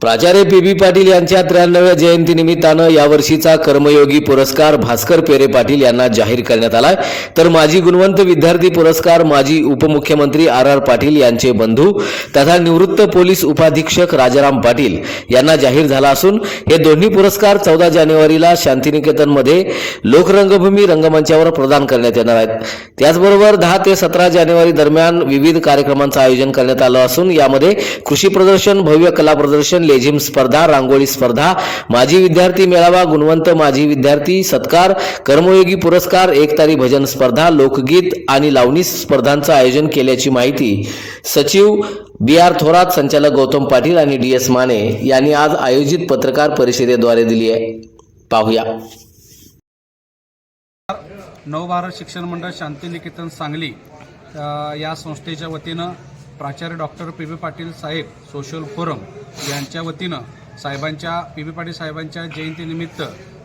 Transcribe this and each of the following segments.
प्राचार्य P B Patil यांच्या त्र्याण्णव्या जयंतीनिमित्तानं यावर्षीचा कर्मयोगी पुरस्कार भास्कर पेरे पाटील यांना जाहीर करण्यात आलाय. तर माजी गुणवंत विद्यार्थी पुरस्कार माजी उपमुख्यमंत्री आर आर पाटील यांचे बंधू तथा निवृत्त पोलीस उपाधीक्षक राजाराम पाटील यांना जाहीर झाला असून हे दोन्ही पुरस्कार चौदा जानेवारीला शांतिनिकेतनमध्ये लोकरंगभूमी रंगमंचावर प्रदान करण्यात येणार आहेत. त्याचबरोबर दहा ते सतरा जानेवारी दरम्यान विविध कार्यक्रमांचं आयोजन करण्यात आलं असून यामध्ये कृषी प्रदर्शन भव्य कला प्रदर्शन लेझिम स्पर्धा रांगोळी स्पर्धा माजी विद्यार्थी मेळावा गुणवंत माजी विद्यार्थी सत्कार कर्मयोगी पुरस्कार एकतारी भजन स्पर्धा लोकगीत आणि लावणी स्पर्धांचं आयोजन केल्याची माहिती सचिव बी आर थोरात संचालक गौतम पाटील आणि डी एस माने यांनी आज आयोजित पत्रकार परिषदेद्वारे दिली आहे. पाहूया. नवभारत शिक्षण मंडळ शांतिनिकेतन सांगली या संस्थेच्या वतीनं प्राचार्य डॉक्टर पी बी पाटील साहेब सोशल फोरम यांच्या वतीनं साहेबांच्या पी बी पाटील साहेबांच्या जयंतीनिमित्त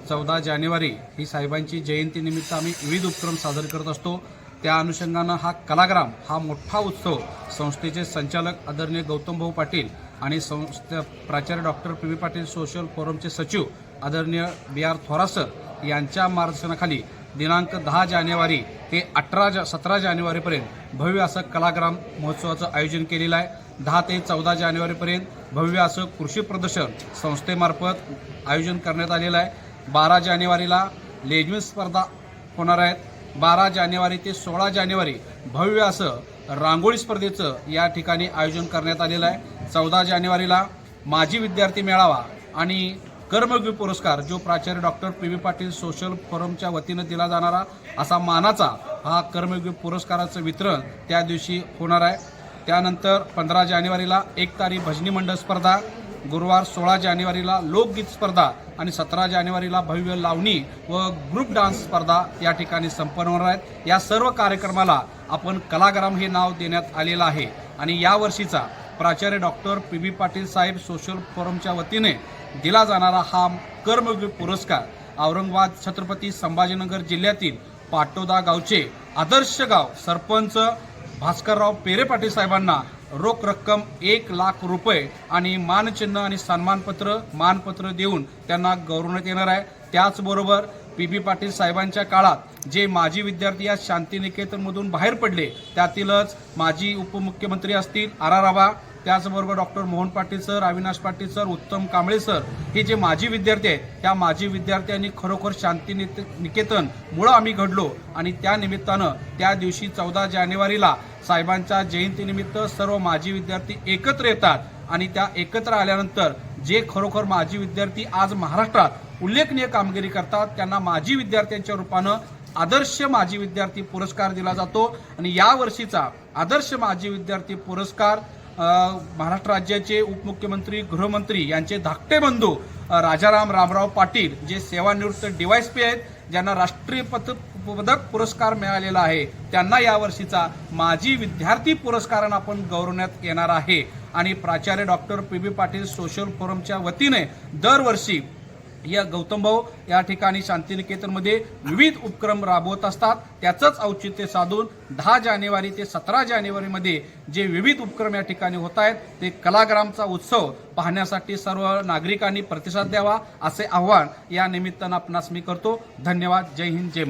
चौदा जानेवारी ही साहेबांची जयंतीनिमित्त आम्ही विविध उपक्रम सादर करत असतो. त्या अनुषंगानं हा कलाग्राम हा मोठा उत्सव संस्थेचे संचालक आदरणीय गौतम भाऊ पाटील आणि संस्थे प्राचार्य doctor P B Patil social फोरमचे सचिव आदरणीय बी आर थोरासर यांच्या मार्गदर्शनाखाली दिनांक दहा जानेवारी ते अठरा जा सतरा जानेवारीपर्यंत भव्य असं कलाग्राम महोत्सवाचं आयोजन केलेलं आहे. दहा ते चौदा जानेवारीपर्यंत भव्य असं कृषी प्रदर्शन संस्थेमार्फत आयोजन करण्यात आलेलं आहे. बारा जानेवारीला लेजमी स्पर्धा होणार आहेत. बारा जानेवारी ते सोळा जानेवारी भव्य असं रांगोळी स्पर्धेचं या ठिकाणी आयोजन करण्यात आलेलं आहे. चौदा जानेवारीला माजी विद्यार्थी मेळावा आणि कर्मवीर पुरस्कार जो प्राचार्य doctor P V Patil social फोरमच्या वतीनं दिला जाणारा असा मानाचा हा कर्मवीर पुरस्काराचं वितरण त्या दिवशी होणार आहे. त्यानंतर पंधरा जानेवारीला एक तारीख भजनी मंडळ स्पर्धा गुरुवार सोळा जानेवारीला लोकगीत स्पर्धा आणि सतरा जानेवारीला भव्य लावणी व ग्रुप डान्स स्पर्धा या ठिकाणी संपन्न होणार आहेत. या सर्व कार्यक्रमाला आपण कलाग्राम हे नाव देण्यात आलेलं आहे. आणि यावर्षीचा प्राचार्य डॉक्टर पी बी पाटील साहेब सोशल फोरमच्या वतीने दिला जाणारा हा कर्मवीर पुरस्कार औरंगाबाद छत्रपती संभाजीनगर जिल्ह्यातील पाटोदा गावचे आदर्श गाव सरपंच भास्करराव पेरे पाटील साहेबांना रोख रक्कम एक लाख रुपये आणि मानचिन्ह आणि सन्मानपत्र मानपत्र देऊन त्यांना गौरवण्यात येणार आहे. त्याचबरोबर पी बी पाटील साहेबांच्या काळात जे माजी विद्यार्थी या शांतिनिकेतनमधून बाहेर पडले त्यातीलच माजी उपमुख्यमंत्री असतील आराराबा त्याचबरोबर doctor Mohan Patil sir Avinash Patil sir Uttam Kamble sir हे जे माजी विद्यार्थी आहेत त्या माजी विद्यार्थ्यांनी खरोखर शांती निकेतन मुळं आम्ही घडलो आणि त्या निमित्तानं त्या दिवशी चौदा जानेवारीला साहेबांच्या जयंतीनिमित्त सर्व माजी विद्यार्थी एकत्र येतात आणि त्या एकत्र आल्यानंतर जे खरोखर माजी विद्यार्थी आज महाराष्ट्रात उल्लेखनीय कामगिरी करतात त्यांना माजी विद्यार्थ्यांच्या रूपानं आदर्श माजी विद्यार्थी पुरस्कार दिला जातो. आणि या वर्षीचा आदर्श माजी विद्यार्थी पुरस्कार महाराष्ट्र राज्याचे उपमुख्यमंत्री गृहमंत्री यांचे धाकटे बंधू राजाराम रामराव पाटील जे सेवानिवृत्त डीवायसपी आहेत ज्यांना राष्ट्रीय पथ पदक पुरस्कार मिळालेला आहे त्यांना या वर्षीचा माजी विद्यार्थी पुरस्कारानं आपण गौरवण्यात येणार आहे. आणि प्राचार्य doctor P B Patil social फोरमच्या वतीने दरवर्षी या गौतम भाऊ या ठिकाणी शांतिनिकेतनमध्ये विविध उपक्रम राबवत असतात. त्याचंच औचित्य साधून दहा जानेवारी ते सतरा जानेवारीमध्ये जे विविध उपक्रम या ठिकाणी होत आहेत ते कलाग्रामचा उत्सव पाहण्यासाठी सर्व नागरिकांनी प्रतिसाद द्यावा असे आव्हान या निमित्तानं आपणास मी करतो. धन्यवाद. जय हिंद. जय